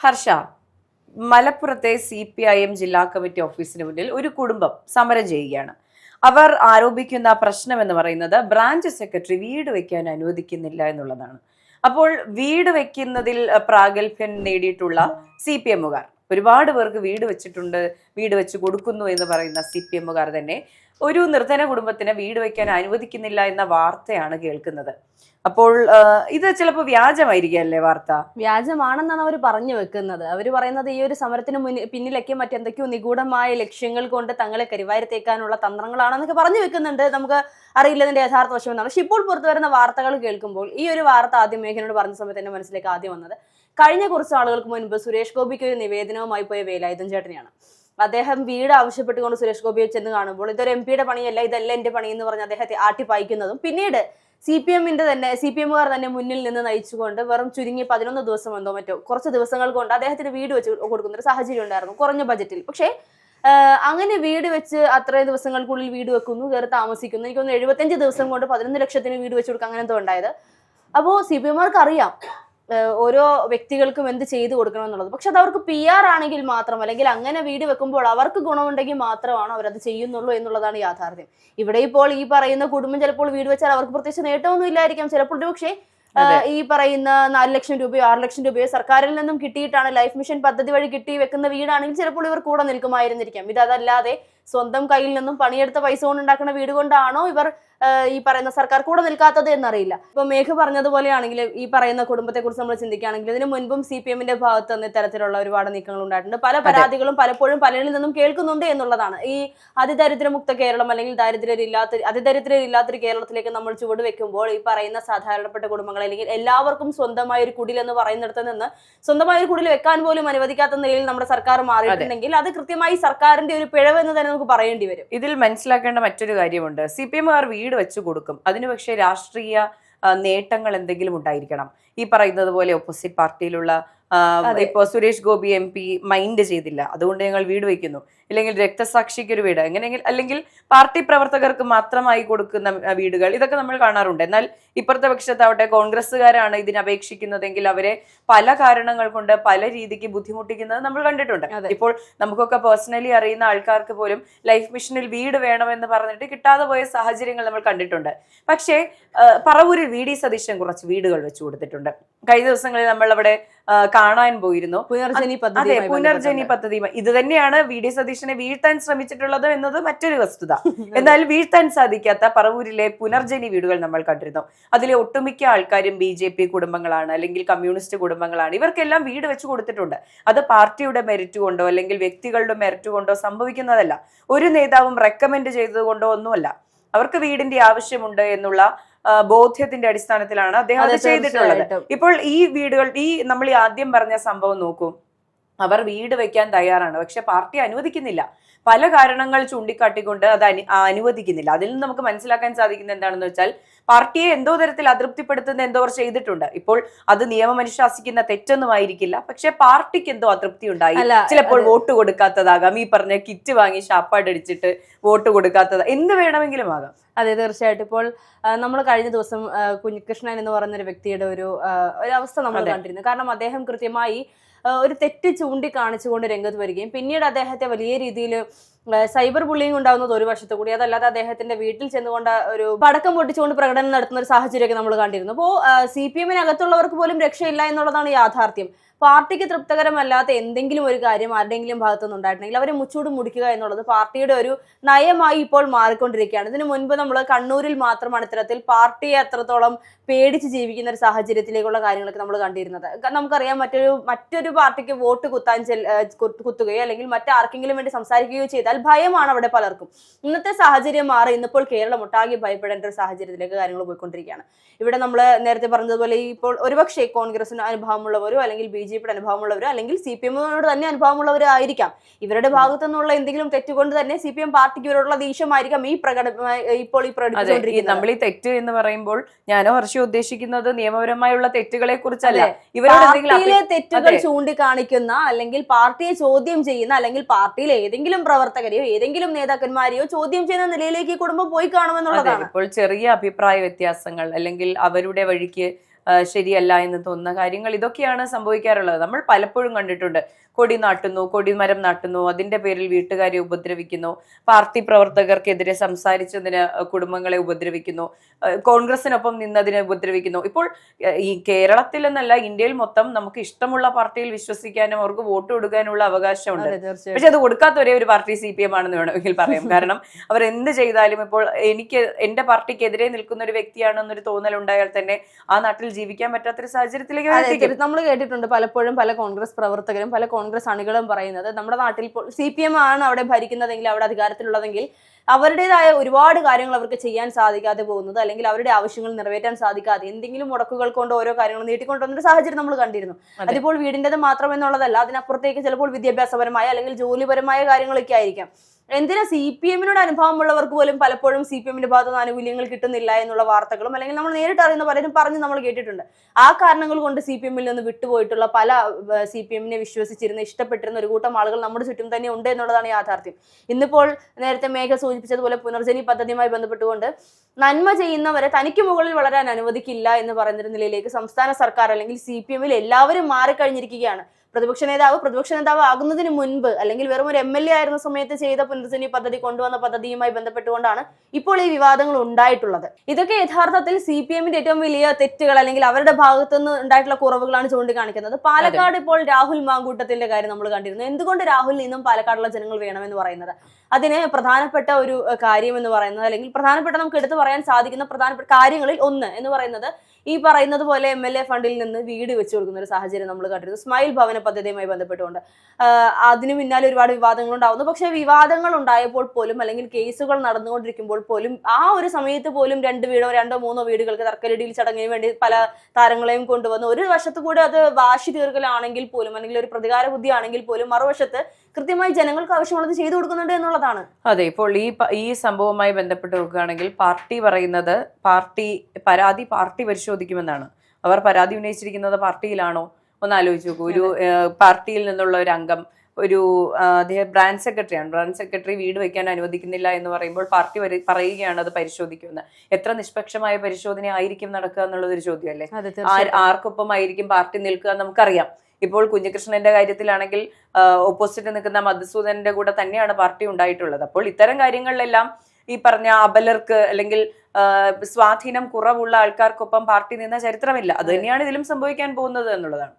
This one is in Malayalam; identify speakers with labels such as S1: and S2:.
S1: ഹർഷ മലപ്പുറത്തെ സി പി ഐ എം ജില്ലാ കമ്മിറ്റി ഓഫീസിന് മുന്നിൽ ഒരു കുടുംബം സമരം ചെയ്യുകയാണ്. അവർ ആരോപിക്കുന്ന പ്രശ്നം എന്ന് പറയുന്നത് ബ്രാഞ്ച് സെക്രട്ടറി വീട് വെക്കാൻ അനുവദിക്കുന്നില്ല എന്നുള്ളതാണ്. അപ്പോൾ വീട് വെക്കുന്നതിൽ അഹ്, പ്രാഗൽഭ്യം നേടിയിട്ടുള്ള സി പി എമ്മുകാർ ഒരുപാട് പേർക്ക് വീട് വെച്ചിട്ടുണ്ട് വീട് വെച്ച് കൊടുക്കുന്നു എന്ന് പറയുന്ന സി പി എമ്മുകാർ തന്നെ ഒരു നിർധന കുടുംബത്തിന് വീട് വയ്ക്കാൻ അനുവദിക്കുന്നില്ല എന്ന വാർത്തയാണ് കേൾക്കുന്നത്. അപ്പോൾ ഇത് ചിലപ്പോൾ വ്യാജമായിരിക്കും അല്ലേ വാർത്ത?
S2: വ്യാജമാണെന്നാണ് അവർ പറഞ്ഞു വെക്കുന്നത്. അവർ പറയുന്നത് ഈ ഒരു സമരത്തിന് മുന്നിൽ പിന്നിലൊക്കെ മറ്റെന്തൊക്കെയോ നിഗൂഢമായ ലക്ഷ്യങ്ങൾ കൊണ്ട് തങ്ങളെ കരിവാരത്തേക്കാനുള്ള തന്ത്രങ്ങളാണെന്നൊക്കെ പറഞ്ഞു വെക്കുന്നുണ്ട്. നമുക്ക് അറിയില്ലതിന്റെ യഥാർത്ഥ വശം എന്നാണ് പക്ഷെ ഇപ്പോൾ പുറത്തു വരുന്ന വാർത്തകൾ കേൾക്കുമ്പോൾ ഈ ഒരു വാർത്ത ആദ്യം മേഘനോട് പറഞ്ഞ സമയത്ത് എന്റെ മനസ്സിലേക്ക് ആദ്യം വന്നത് കഴിഞ്ഞ കുറച്ച് ആളുകൾക്ക് മുൻപ് സുരേഷ് ഗോപിക്ക് ഒരു നിവേദനവുമായി പോയ വേലായുധൻ ചേട്ടനെയാണ്. അദ്ദേഹം വീട് ആവശ്യപ്പെട്ടുകൊണ്ട് സുരേഷ് ഗോപിയെ ചെന്ന് കാണുമ്പോൾ ഇതൊരു എം പിയുടെ പണിയല്ല ഇതല്ല എന്റെ പണി എന്ന് പറഞ്ഞ് അദ്ദേഹത്തെ ആട്ടിപ്പായിക്കുന്നതും പിന്നീട് സി പി എമ്മിന്റെ തന്നെ സി പി എമ്മുകാർ തന്നെ മുന്നിൽ നിന്ന് നയിച്ചുകൊണ്ട് വെറും ചുരുങ്ങി പതിനൊന്ന് ദിവസം എന്തോ മറ്റോ കുറച്ച് ദിവസങ്ങൾ കൊണ്ട് അദ്ദേഹത്തിന് വീട് വെച്ച് കൊടുക്കുന്ന ഒരു സാഹചര്യം ഉണ്ടായിരുന്നു കുറഞ്ഞ ബജറ്റിൽ. പക്ഷേ അങ്ങനെ വീട് വെച്ച് അത്രയും ദിവസങ്ങൾക്കുള്ളിൽ വീട് വെക്കുന്നു കയറി താമസിക്കുന്നു. എനിക്ക് തോന്നുന്നു എഴുപത്തഞ്ച് ദിവസം കൊണ്ട് പതിനൊന്ന് ലക്ഷത്തിന് വീട് വെച്ച് കൊടുക്കുക അങ്ങനെ എന്തോ ഉണ്ടായത്. അപ്പോൾ സി പി എമ്മാർക്ക് അറിയാം ഓരോ വ്യക്തികൾക്കും എന്ത് ചെയ്തു കൊടുക്കണം എന്നുള്ളത് പക്ഷെ അത് അവർക്ക് പി ആർ ആണെങ്കിൽ മാത്രം അല്ലെങ്കിൽ അങ്ങനെ വീട് വെക്കുമ്പോൾ അവർക്ക് ഗുണമുണ്ടെങ്കിൽ മാത്രമാണ് അവരത് ചെയ്യുന്നുള്ളൂ എന്നുള്ളതാണ് യാഥാർത്ഥ്യം. ഇവിടെ ഇപ്പോൾ ഈ പറയുന്ന കുടുംബം ചിലപ്പോൾ വീട് വെച്ചാൽ അവർക്ക് പ്രത്യേകിച്ച് നേട്ടമൊന്നും ഇല്ലായിരിക്കാം ചിലപ്പോൾ പക്ഷേ ഈ പറയുന്ന നാല് ലക്ഷം രൂപയോ ആറ് ലക്ഷം രൂപയോ സർക്കാരിൽ നിന്നും കിട്ടിയിട്ടാണ് ലൈഫ് മിഷൻ പദ്ധതി വഴി കിട്ടി വെക്കുന്ന വീടാണെങ്കിൽ ചിലപ്പോൾ ഇവർ കൂടെ നിൽക്കുമായിരുന്നിരിക്കാം. ഇത് അതല്ലാതെ സ്വന്തം കയ്യിൽ നിന്നും പണിയെടുത്ത പൈസ കൊണ്ട് ഉണ്ടാക്കുന്ന വീട് കൊണ്ടാണോ ഇവർ ഈ പറയുന്ന സർക്കാർ കൂടെ നിൽക്കാത്തത് എന്നറിയില്ല. ഇപ്പൊ മേഘ പറഞ്ഞതുപോലെയാണെങ്കിൽ ഈ പറയുന്ന കുടുംബത്തെ കുറിച്ച് നമ്മൾ ചിന്തിക്കുകയാണെങ്കിൽ ഇതിനു മുൻപും സി പി എമ്മിന്റെ ഭാഗത്ത് നിന്ന് ഇത്തരത്തിലുള്ള ഒരുപാട് നീക്കങ്ങൾ ഉണ്ടായിട്ടുണ്ട്. പല പരാതികളും പലപ്പോഴും പലരിൽ നിന്നും കേൾക്കുന്നുണ്ട് എന്നുള്ളതാണ്. ഈ അതിദരിദ്രമുക്ത കേരളം അല്ലെങ്കിൽ ദാരിദ്ര്യരില്ലാത്ത അതിദരിദ്രരില്ലാത്തൊരു കേരളത്തിലേക്ക് നമ്മൾ ചുവട് വെക്കുമ്പോൾ ഈ പറയുന്ന സാധാരണപ്പെട്ട കുടുംബങ്ങൾ അല്ലെങ്കിൽ എല്ലാവർക്കും സ്വന്തമായ ഒരു കുടിൽ എന്ന് പറയുന്നിടത്ത് നിന്ന് സ്വന്തമായ ഒരു കുടിൽ വെക്കാൻ പോലും അനുവദിക്കാത്ത നിലയിൽ നമ്മുടെ സർക്കാർ മാറിയിട്ടുണ്ടെങ്കിൽ അത്. കൃത്യമായി സർക്കാരിന്റെ ഒരു പിഴവ് എന്ന് തന്നെ നമുക്ക് പറയേണ്ടി വരും.
S1: ഇതിൽ മനസ്സിലാക്കേണ്ട മറ്റൊരു കാര്യമുണ്ട്. സി പി എമ്മുകാർ വീട് വെച്ച് കൊടുക്കും. അതിന് പക്ഷേ രാഷ്ട്രീയ നേട്ടങ്ങൾ എന്തെങ്കിലും ഉണ്ടായിരിക്കണം. ഈ പറയുന്നത് പോലെ ഓപ്പോസിറ്റ് പാർട്ടിയിലുള്ള
S2: ഇപ്പോൾ
S1: ഇപ്പോ Suresh Gopi M P mind ചെയ്തില്ല. അതുകൊണ്ട് ഞങ്ങൾ വീട് വെക്കുന്നു. ഇല്ലെങ്കിൽ രക്തസാക്ഷിക്ക് ഒരു വീട് എങ്ങനെയെങ്കിൽ അല്ലെങ്കിൽ പാർട്ടി പ്രവർത്തകർക്ക് മാത്രമായി കൊടുക്കുന്ന വീടുകൾ ഇതൊക്കെ നമ്മൾ കാണാറുണ്ട്. എന്നാൽ ഇപ്പുറത്തെ പക്ഷത്താവട്ടെ കോൺഗ്രസ്സുകാരാണ് ഇതിന് അപേക്ഷിക്കുന്നതെങ്കിൽ അവരെ പല കാരണങ്ങൾ കൊണ്ട് പല രീതിക്ക് ബുദ്ധിമുട്ടിക്കുന്നത് നമ്മൾ കണ്ടിട്ടുണ്ട്. ഇപ്പോൾ നമുക്കൊക്കെ പേഴ്സണലി അറിയുന്ന ആൾക്കാർക്ക് പോലും ലൈഫ് മിഷനിൽ വീട് വേണമെന്ന് പറഞ്ഞിട്ട് കിട്ടാതെ പോയ സാഹചര്യങ്ങൾ നമ്മൾ കണ്ടിട്ടുണ്ട്. പക്ഷേ പറവൂരിൽ വി ഡി സതീശൻ കുറച്ച് വീടുകൾ വെച്ചു കൊടുത്തിട്ടുണ്ട്. കഴിഞ്ഞ ദിവസങ്ങളിൽ നമ്മൾ അവിടെ കാണാൻ പോയിരുന്നു.
S2: പുനർജനി
S1: അതെ
S2: പദ്ധതി
S1: പുനർജനി പദ്ധതി ഇത് തന്നെയാണ് വി ഡി സതീശനെ വീഴ്ത്താൻ ശ്രമിച്ചിട്ടുള്ളത് എന്നത് മറ്റൊരു വസ്തുത. എന്നാൽ വീഴ്ത്താൻ സാധിക്കാത്ത പറവൂരിലെ പുനർജനി വീടുകൾ നമ്മൾ കണ്ടിരുന്നു. അതിലെ ഒട്ടുമിക്ക ആൾക്കാരും ബി ജെ പി കുടുംബങ്ങളാണ് അല്ലെങ്കിൽ കമ്മ്യൂണിസ്റ്റ് കുടുംബങ്ങളാണ്. ഇവർക്കെല്ലാം വീട് വെച്ച് കൊടുത്തിട്ടുണ്ട്. അത് പാർട്ടിയുടെ മെറിറ്റ് കൊണ്ടോ അല്ലെങ്കിൽ വ്യക്തികളുടെ മെറിറ്റ് കൊണ്ടോ സംഭവിക്കുന്നതല്ല. ഒരു നേതാവും റെക്കമെൻഡ് ചെയ്തത് കൊണ്ടോ ഒന്നുമല്ല. അവർക്ക് വീടിന്റെ ആവശ്യമുണ്ട് എന്നുള്ള ബോധ്യത്തിന്റെ അടിസ്ഥാനത്തിലാണ് അദ്ദേഹം അത് ചെയ്തിട്ടുള്ളത്. ഇപ്പോൾ ഈ വീടുകൾ ഈ നമ്മൾ ആദ്യം പറഞ്ഞ സംഭവം നോക്കൂ. അവർ വീട് വെക്കാൻ തയ്യാറാണ്. പക്ഷെ പാർട്ടി അനുവദിക്കുന്നില്ല. പല കാരണങ്ങൾ ചൂണ്ടിക്കാട്ടിക്കൊണ്ട് അത് അനു അനുവദിക്കുന്നില്ല. അതിൽ നിന്ന് നമുക്ക് മനസ്സിലാക്കാൻ സാധിക്കുന്നത് എന്താണെന്ന് വെച്ചാൽ പാർട്ടിയെ എന്തോ തരത്തിൽ അതൃപ്തിപ്പെടുത്തുന്ന എന്തോ അവർ ചെയ്തിട്ടുണ്ട്. ഇപ്പോൾ അത് നിയമം അനുശാസിക്കുന്ന തെറ്റൊന്നും ആയിരിക്കില്ല. പക്ഷെ പാർട്ടിക്ക് എന്തോ അതൃപ്തി ഉണ്ടായി. ചിലപ്പോൾ വോട്ട് കൊടുക്കാത്തതാകാം. ഈ പറഞ്ഞ കിറ്റ് വാങ്ങി ഷാപ്പാടടിച്ചിട്ട് വോട്ട് കൊടുക്കാത്തത്. എന്ത് വേണമെങ്കിലും ആകാം.
S2: അതെ തീർച്ചയായിട്ടും. ഇപ്പോൾ നമ്മൾ കഴിഞ്ഞ ദിവസം കുഞ്ഞികൃഷ്ണൻ എന്ന് പറയുന്ന ഒരു വ്യക്തിയുടെ ഒരു ഒരു അവസ്ഥ നമ്മൾ കണ്ടിരുന്നു. കാരണം അദ്ദേഹം കൃത്യമായി ഒരു തെറ്റ് ചൂണ്ടിക്കാണിച്ചുകൊണ്ട് രംഗത്ത് വരികയും പിന്നീട് അദ്ദേഹത്തെ വലിയ രീതിയിൽ സൈബർ ബുള്ളിങ് ഉണ്ടാകുന്നത് ഒരു വർഷത്തു കൂടി. അതല്ലാതെ അദ്ദേഹത്തിന്റെ വീട്ടിൽ ചെന്നുകൊണ്ട് ഒരു പടക്കം പൊട്ടിച്ചുകൊണ്ട് പ്രകടനം നടത്തുന്ന ഒരു സാഹചര്യമൊക്കെ നമ്മൾ കണ്ടിരുന്നു. അപ്പോൾ സി പി എമ്മിനകത്തുള്ളവർക്ക് പോലും രക്ഷയില്ല എന്നുള്ളതാണ് യാഥാർത്ഥ്യം. പാർട്ടിക്ക് തൃപ്തകരമല്ലാത്ത എന്തെങ്കിലും ഒരു കാര്യം ആരുടെയെങ്കിലും ഭാഗത്തുനിന്ന് ഉണ്ടായിട്ടുണ്ടെങ്കിൽ അവരെ മുച്ചൂട് മുടിക്കുക എന്നുള്ളത് പാർട്ടിയുടെ ഒരു നയമായി ഇപ്പോൾ മാറിക്കൊണ്ടിരിക്കുകയാണ്. ഇതിനു മുൻപ് നമ്മൾ കണ്ണൂരിൽ മാത്രമാണ് ഇത്തരത്തിൽ പാർട്ടിയെ അത്രത്തോളം പേടിച്ച് ജീവിക്കുന്ന ഒരു സാഹചര്യത്തിലേക്കുള്ള കാര്യങ്ങളൊക്കെ നമ്മൾ കണ്ടിരുന്നത്. നമുക്കറിയാം മറ്റൊരു മറ്റൊരു പാർട്ടിക്ക് വോട്ട് കുത്താൻ കുത്തുകയോ അല്ലെങ്കിൽ മറ്റാർക്കെങ്കിലും വേണ്ടി സംസാരിക്കുകയോ ചെയ്താൽ ഭയമാണ് അവിടെ പലർക്കും. ഇന്നത്തെ സാഹചര്യം മാറി ഇന്നിപ്പോൾ കേരളം ഒട്ടാകെ ഭയപ്പെടേണ്ട ഒരു സാഹചര്യത്തിലേക്ക് കാര്യങ്ങൾ പോയിക്കൊണ്ടിരിക്കുകയാണ്. ഇവിടെ നമ്മൾ നേരത്തെ പറഞ്ഞതുപോലെ ഇപ്പോൾ ഒരുപക്ഷെ കോൺഗ്രസിന് അനുഭവമുള്ളവരോ അല്ലെങ്കിൽ ബി ജെ പിയുടെ അനുഭവമുള്ളവരോ അല്ലെങ്കിൽ സി പി എമ്മിനോട് തന്നെ അനുഭവമുള്ളവരോ ആയിരിക്കാം ഇവരുടെ ഭാഗത്തു നിന്നുള്ള എന്തെങ്കിലും തെറ്റുകൊണ്ട് തന്നെ സി പി എം പാർട്ടിക്ക് ഇവരോടുള്ള ദേഷ്യമായിരിക്കാം ഈ പ്രകട ഇപ്പോൾ ഈ പ്രകടിപ്പിച്ചുകൊണ്ടിരിക്കുന്നത്.
S1: നമ്മൾ ഈ തെറ്റ് എന്ന് പറയുമ്പോൾ ഞാനോ ഹർഷി ഉദ്ദേശിക്കുന്നത് നിയമപരമായുള്ള തെറ്റുകളെ കുറിച്ചല്ല ഇവരുടെ
S2: തെറ്റുകൾ. ചൂണ്ടിക്കാണിക്കുന്ന അല്ലെങ്കിൽ പാർട്ടിയെ ചോദ്യം ചെയ്യുന്ന അല്ലെങ്കിൽ പാർട്ടിയിലെ ഏതെങ്കിലും പ്രവർത്തകരെയോ ഏതെങ്കിലും നേതാക്കന്മാരെയോ ചോദ്യം ചെയ്യുന്ന നിലയിലേക്ക് കുടുംബം പോയി കാണുമെന്നുള്ളതാണ്.
S1: ഇപ്പോൾ ചെറിയ അഭിപ്രായ വ്യത്യാസങ്ങൾ അല്ലെങ്കിൽ അവരുടെ വഴിക്ക് ശരിയല്ല എന്ന് തോന്നുന്ന കാര്യങ്ങൾ ഇതൊക്കെയാണ് സംഭവിക്കാറുള്ളത്. നമ്മൾ പലപ്പോഴും കണ്ടിട്ടുണ്ട്. കൊടി നാട്ടുന്നു കൊടിമരം നാട്ടുന്നു അതിന്റെ പേരിൽ വീട്ടുകാരെ ഉപദ്രവിക്കുന്നു പാർട്ടി പ്രവർത്തകർക്കെതിരെ സംസാരിച്ചതിന് കുടുംബങ്ങളെ ഉപദ്രവിക്കുന്നു കോൺഗ്രസിനൊപ്പം നിന്നതിനെ ഉപദ്രവിക്കുന്നു. ഇപ്പോൾ ഈ കേരളത്തിൽ എന്നല്ല ഇന്ത്യയിൽ മൊത്തം നമുക്ക് ഇഷ്ടമുള്ള പാർട്ടിയിൽ വിശ്വസിക്കാനും അവർക്ക് വോട്ട് കൊടുക്കാനുള്ള അവകാശമുണ്ട്. പക്ഷെ അത് കൊടുക്കാത്ത ഒരേ ഒരു പാർട്ടി സി പി എം ആണെന്ന് വേണമെങ്കിൽ പറയാം. കാരണം അവർ എന്ത് ചെയ്താലും ഇപ്പോൾ എനിക്ക് എന്റെ പാർട്ടിക്കെതിരെ നിൽക്കുന്ന ഒരു വ്യക്തിയാണെന്നൊരു തോന്നൽ ഉണ്ടായാൽ തന്നെ ആ നാട്ടിൽ ജീവിക്കാൻ പറ്റാത്തൊരു സാഹചര്യത്തിലേക്ക്
S2: നമ്മൾ കേട്ടിട്ടുണ്ട് പലപ്പോഴും പല കോൺഗ്രസ് പ്രവർത്തകരും പല കോൺഗ്രസ് അണികളും പറയുന്നത്. നമ്മുടെ നാട്ടിൽ സി പി എം ആണ് അവിടെ ഭരിക്കുന്നതെങ്കിൽ അവിടെ അധികാരത്തിലുള്ളതെങ്കിൽ അവരുടേതായ ഒരുപാട് കാര്യങ്ങൾ അവർക്ക് ചെയ്യാൻ സാധിക്കാതെ പോകുന്നത് അല്ലെങ്കിൽ അവരുടെ ആവശ്യങ്ങൾ നിറവേറ്റാൻ സാധിക്കാതെ എന്തെങ്കിലും മുടക്കുകൾ കൊണ്ട് ഓരോ കാര്യങ്ങൾ നീട്ടിക്കൊണ്ടുവന്നൊരു സാഹചര്യം നമ്മൾ കണ്ടിരുന്നു.
S1: അതെ.
S2: അതിപ്പോൾ വീടിന്റെത് മാത്രം എന്നുള്ളതല്ല അതിനപ്പുറത്തേക്ക് ചിലപ്പോൾ വിദ്യാഭ്യാസപരമായ അല്ലെങ്കിൽ ജോലിപരമായ കാര്യങ്ങളൊക്കെ ആയിരിക്കാം. എന്തിനാ സി പി എമ്മിനോട് അനുഭവമുള്ളവർക്ക് പോലും പലപ്പോഴും സി പി എമ്മിന്റെ ഭാഗത്തുനിന്ന് ആനുകൂല്യങ്ങൾ കിട്ടുന്നില്ല എന്നുള്ള വാർത്തകളും അല്ലെങ്കിൽ നമ്മൾ നേരിട്ട് അറിയുന്ന പലരും പറഞ്ഞ് നമ്മൾ കേട്ടിട്ടുണ്ട്. ആ കാരണങ്ങൾ കൊണ്ട് സി പി എമ്മിൽ നിന്ന് വിട്ടുപോയിട്ടുള്ള പല സി പി എമ്മിനെ വിശ്വസിച്ചിരുന്ന ഇഷ്ടപ്പെട്ടിരുന്ന ഒരു കൂട്ടം ആളുകൾ നമ്മുടെ ചുറ്റും തന്നെ ഉണ്ട് എന്നുള്ളതാണ് യാഥാർത്ഥ്യം. ഇന്നിപ്പോൾ നേരത്തെ മേഘ സൂചിപ്പിച്ചതുപോലെ പുനർജനി പദ്ധതിയുമായി ബന്ധപ്പെട്ടുകൊണ്ട് നന്മ ചെയ്യുന്നവരെ തനിക്ക് മുകളിൽ വളരാൻ അനുവദിക്കില്ല എന്ന് പറയുന്നൊരു നിലയിലേക്ക് സംസ്ഥാന സർക്കാർ അല്ലെങ്കിൽ സി പി എമ്മിൽ എല്ലാവരും മാറിക്കഴിഞ്ഞിരിക്കുകയാണ്. പ്രതിപക്ഷ നേതാവ് പ്രതിപക്ഷ നേതാവ് ആകുന്നതിന് മുൻപ് അല്ലെങ്കിൽ വെറും ഒരു എം എൽ എ ആയിരുന്ന സമയത്ത് ചെയ്ത പുനർജനി പദ്ധതി കൊണ്ടുവന്ന പദ്ധതിയുമായി ബന്ധപ്പെട്ടുകൊണ്ടാണ് ഇപ്പോൾ ഈ വിവാദങ്ങൾ ഉണ്ടായിട്ടുള്ളത്. ഇതൊക്കെ യഥാർത്ഥത്തിൽ സി പി എമ്മിന്റെ ഏറ്റവും വലിയ തെറ്റുകൾ അല്ലെങ്കിൽ അവരുടെ ഭാഗത്തുനിന്ന് ഉണ്ടായിട്ടുള്ള കുറവുകളാണ് ചൂണ്ടിക്കാണിക്കുന്നത്. പാലക്കാട് ഇപ്പോൾ രാഹുൽ മാങ്കൂട്ടത്തിന്റെ കാര്യം നമ്മൾ കണ്ടിരുന്നു. എന്തുകൊണ്ട് രാഹുൽ നിന്നും പാലക്കാടുള്ള ജനങ്ങൾ വേണമെന്ന് പറയുന്നത്? അതിന് പ്രധാനപ്പെട്ട ഒരു കാര്യം എന്ന് പറയുന്നത് അല്ലെങ്കിൽ പ്രധാനപ്പെട്ട നമുക്ക് എടുത്തു പറയാൻ സാധിക്കുന്ന പ്രധാനപ്പെട്ട കാര്യങ്ങളിൽ ഒന്ന് എന്ന് പറയുന്നത് ഈ പറയുന്നത് പോലെ എം എൽ എ ഫണ്ടിൽ നിന്ന് വീട് വെച്ചു കൊടുക്കുന്ന ഒരു സാഹചര്യം നമ്മൾ കണ്ടിരുന്നു. സ്മൈൽ ഭവന പദ്ധതിയുമായി ബന്ധപ്പെട്ടുകൊണ്ട്. അതിനു പിന്നാലെ ഒരുപാട് വിവാദങ്ങൾ ഉണ്ടാവുന്നു പക്ഷേ വിവാദങ്ങൾ ഉണ്ടായപ്പോൾ പോലും അല്ലെങ്കിൽ കേസുകൾ നടന്നുകൊണ്ടിരിക്കുമ്പോൾ പോലും ആ ഒരു സമയത്ത് പോലും രണ്ട് വീടോ രണ്ടോ മൂന്നോ വീടുകൾക്ക് തർക്കലടിയിൽ ചടങ്ങിന് വേണ്ടി പല താരങ്ങളെയും കൊണ്ടുവന്നു. ഒരു വശത്ത് കൂടെ അത് വാശി തീർക്കലാണെങ്കിൽ പോലും അല്ലെങ്കിൽ ഒരു പ്രതികാര ബുദ്ധിയാണെങ്കിൽ പോലും മറുവശത്ത് കൃത്യമായി ജനങ്ങൾക്ക് ആവശ്യമുള്ളത് ചെയ്തു കൊടുക്കുന്നുണ്ട് എന്നുള്ളതാണ്.
S1: അതെ ഇപ്പോൾ ഈ ഈ സംഭവവുമായി ബന്ധപ്പെട്ട് നോക്കുകയാണെങ്കിൽ പാർട്ടി പറയുന്നത് പാർട്ടി പരാതി പാർട്ടി പരിശോധിക്കുമെന്നാണ്. അവർ പരാതി ഉന്നയിച്ചിരിക്കുന്നത് പാർട്ടിയിലാണോ? ഒന്ന് ആലോചിച്ച് നോക്കൂ. ഒരു പാർട്ടിയിൽ നിന്നുള്ള ഒരു അംഗം ഒരു അദ്ദേഹം ബ്രാഞ്ച് സെക്രട്ടറിയാണ് ബ്രാഞ്ച് സെക്രട്ടറി വീട് വയ്ക്കാൻ അനുവദിക്കുന്നില്ല എന്ന് പറയുമ്പോൾ പാർട്ടി പറയുകയാണ് അത് പരിശോധിക്കുമെന്ന്. എത്ര നിഷ്പക്ഷമായ പരിശോധന ആയിരിക്കും നടക്കുക എന്നുള്ള ഒരു ചോദ്യമല്ലേ? ആർക്കൊപ്പം ആയിരിക്കും പാർട്ടി നിൽക്കുക നമുക്കറിയാം. ഇപ്പോൾ കുഞ്ഞികൃഷ്ണന്റെ കാര്യത്തിലാണെങ്കിൽ ഓപ്പോസിറ്റ് നിൽക്കുന്ന മധുസൂദനന്റെ കൂടെ തന്നെയാണ് പാർട്ടി ഉണ്ടായിട്ടുള്ളത്. അപ്പോൾ ഇത്തരം കാര്യങ്ങളിലെല്ലാം ഈ പറഞ്ഞ അബലർക്ക് അല്ലെങ്കിൽ സ്വാധീനം കുറവുള്ള ആൾക്കാർക്കൊപ്പം പാർട്ടി നിന്ന ചരിത്രമില്ല. അത്. തന്നെയാണ് ഇതിലും സംഭവിക്കാൻ പോകുന്നത് എന്നുള്ളതാണ്.